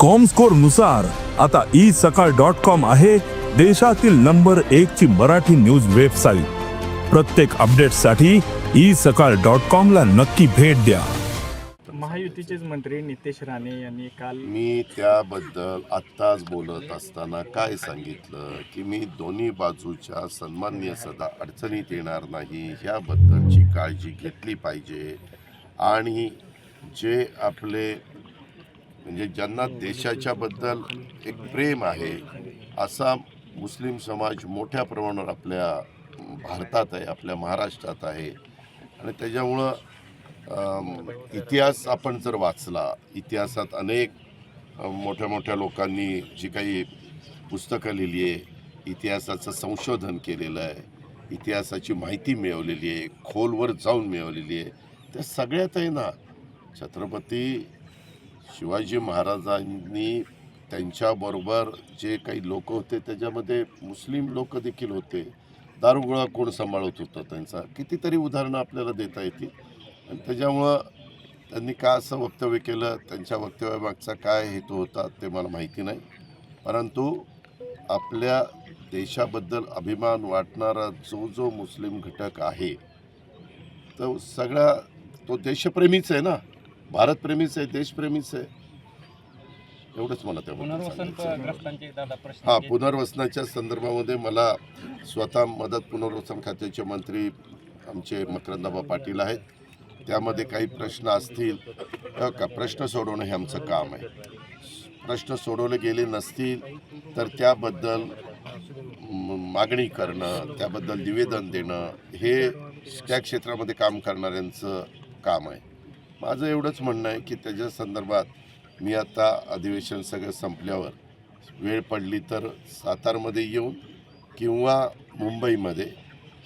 कॉमस्कोरनुसार आता ई सकाळ dot com आहे देशातील नंबर एक ची मराठी न्यूज वेबसाईट प्रत्येक अपडेटसाठी ई सकाळ डॉट कॉम ला नक्की भेट द्या. महायुतीचेच मंत्री नितेश राणे यांनी काल मी त्याबद्दल आत्ताच बोलत असताना काय सांगितलं की मी दोन्ही बाजूच्या सन्मान्य सदा अडचणीत येणार नाही ह्याबद्दलची काळजी घेतली पाहिजे. आणि जे आपले म्हणजे ज्यांना देशाच्याबद्दल एक प्रेम आहे असा मुस्लिम समाज मोठ्या प्रमाणावर आपल्या भारतात आहे आपल्या महाराष्ट्रात आहे. आणि त्याच्यामुळं इतिहास आपण जर वाचला इतिहासात अनेक मोठ्या मोठ्या लोकांनी जी काही पुस्तकं लिहिली आहे इतिहासाचं संशोधन केलेलं आहे इतिहासाची माहिती मिळवलेली आहे खोलवर जाऊन मिळवलेली आहे त्या सगळ्यात आहे ना छत्रपती शिवाजी महाराजांनी त्यांच्याबरोबर जे काही लोक होते त्याच्यामध्ये मुस्लिम लोक देखील होते. दारुगोळा कोण सांभाळत होतं त्यांचा? कितीतरी उदाहरणं आपल्याला देता येतील. आणि त्याच्यामुळं त्यांनी का असं वक्तव्य केलं? त्यांच्या वक्तव्यामागचा काय हेतू होता ते मला माहिती नाही. परंतु आपल्या देशाबद्दल अभिमान वाटणारा जो जो मुस्लिम घटक आहे तो सगळा तो देशप्रेमीच आहे ना? भारतप्रेमीच आहे देशप्रेमीच आहे. एवढंच मला त्याबद्दल हा. पुनर्वसनाच्या संदर्भामध्ये मला स्वतः मदत पुनर्वसन खात्याचे मंत्री आमचे मकरंदाबा पाटील आहेत. त्यामध्ये काही प्रश्न असतील का? प्रश्न सोडवणं हे आमचं काम आहे. प्रश्न सोडवले गेले नसतील तर त्याबद्दल मागणी करणं त्याबद्दल निवेदन देणं हे त्या क्षेत्रामध्ये काम करणाऱ्यांचं काम आहे. माझं एवढंच म्हणणं आहे की त्याच्या संदर्भात मी आता अधिवेशन सगळं संपल्यावर वेळ पडली तर सातारमध्ये येऊन किंवा मुंबईमध्ये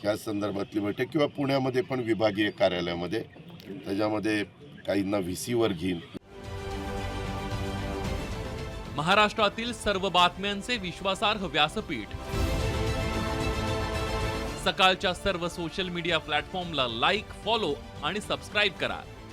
ह्या संदर्भातली बैठक किंवा पुण्यामध्ये पण विभागीय कार्यालयामध्ये त्याच्यामध्ये काहींना व्ही सीवर घेईन. महाराष्ट्रातील सर्व बातम्यांचे विश्वासार्ह व्यासपीठ. सकाळच्या सर्व सोशल मीडिया प्लॅटफॉर्मला लाईक फॉलो आणि सबस्क्राईब करा.